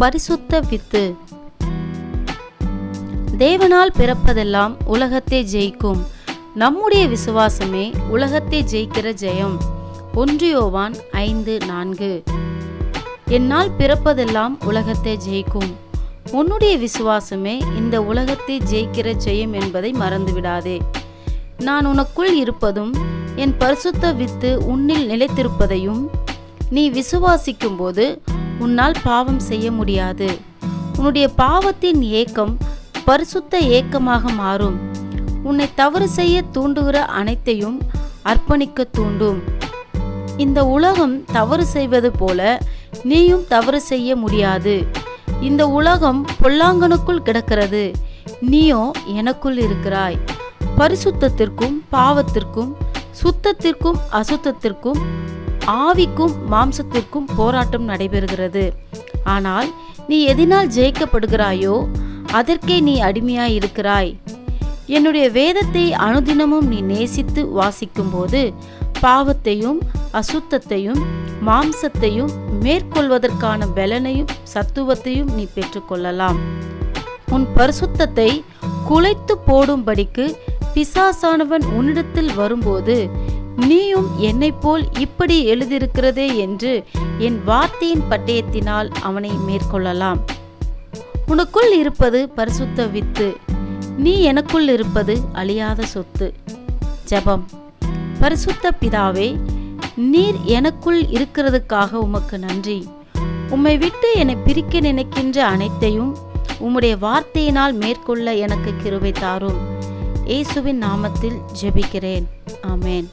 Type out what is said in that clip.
பரிசுத்த வித்து தேவனால் பிறப்பதெல்லாம் உலகத்தை ஜெயிக்கும். நம்முடைய விசுவாசமே உலகத்தை ஜெயிக்கிற ஜெயம். ஒன்று யோவான் ஐந்து நான்கு. என்னால் பிறப்பதெல்லாம் உலகத்தை ஜெயிக்கும். உன்னுடைய விசுவாசமே இந்த உலகத்தை ஜெயிக்கிற ஜெயம் என்பதை மறந்துவிடாதே. நான் உனக்குள் இருப்பதும் என் பரிசுத்த வித்து உன்னில் நிலைத்திருப்பதையும் நீ விசுவாசிக்கும்போது உன்னால் பாவம் செய்ய முடியாது. உன்னுடைய பாவத்தின் ஏக்கம் பரிசுத்த ஏக்கமாக மாறும். உன்னை தவறு செய்ய தூண்டுகிற அனைத்தையும் அர்ப்பணிக்க தூண்டும். இந்த உலகம் தவறு செய்வது போல நீயும் தவறு செய்ய முடியாது. இந்த உலகம் பொல்லாங்கனுக்குள் கிடக்கிறது. நீயோ எனக்குள் இருக்கிறாய். பரிசுத்தத்திற்கும் பாவத்திற்கும் சுத்தத்திற்கும் அசுத்தத்திற்கும் ஆவிக்கும் மாம்சத்திற்கும் போராட்டம் நடைபெறுகிறது. ஆனால் நீ எதினால் ஜெயிக்கப்படுகிறாயோ அதற்கே நீ அடிமையாய் இருக்கிறாய். என்னுடைய வேதத்தை அனுதினமும் நீ நேசித்து வாசிக்கும்போது பாவத்தையும் அசுத்தத்தையும் மாம்சத்தையும் மேற்கொள்வதற்கான பலனையும் சத்துவத்தையும் நீ பெற்றுக்கொள்ளலாம். உன் பரிசுத்தத்தை குலைத்து போடும்படிக்கு பிசாசானவன் உன்னிடத்தில் வரும்போது நீயும் என்னைப் போல் இப்படி எழுதியிருக்கிறதே என்று என் வார்த்தையின் பட்டயத்தினால் அவனை மேற்கொள்ளலாம். உனக்குள் இருப்பது பரிசுத்த வித்து நீ எனக்குள் இருப்பது அழியாத சொத்து. ஜெபம். பரிசுத்த பிதாவே நீர் எனக்குள் இருக்கிறதுக்காக உமக்கு நன்றி. உம்மை விட்டு என்னை பிரிக்க நினைக்கின்ற அனைத்தையும் உம்முடைய வார்த்தையினால் மேற்கொள்ள எனக்கு கிருவை தாரும். இயேசுவின் நாமத்தில் ஜெபிக்கிறேன். ஆமேன்.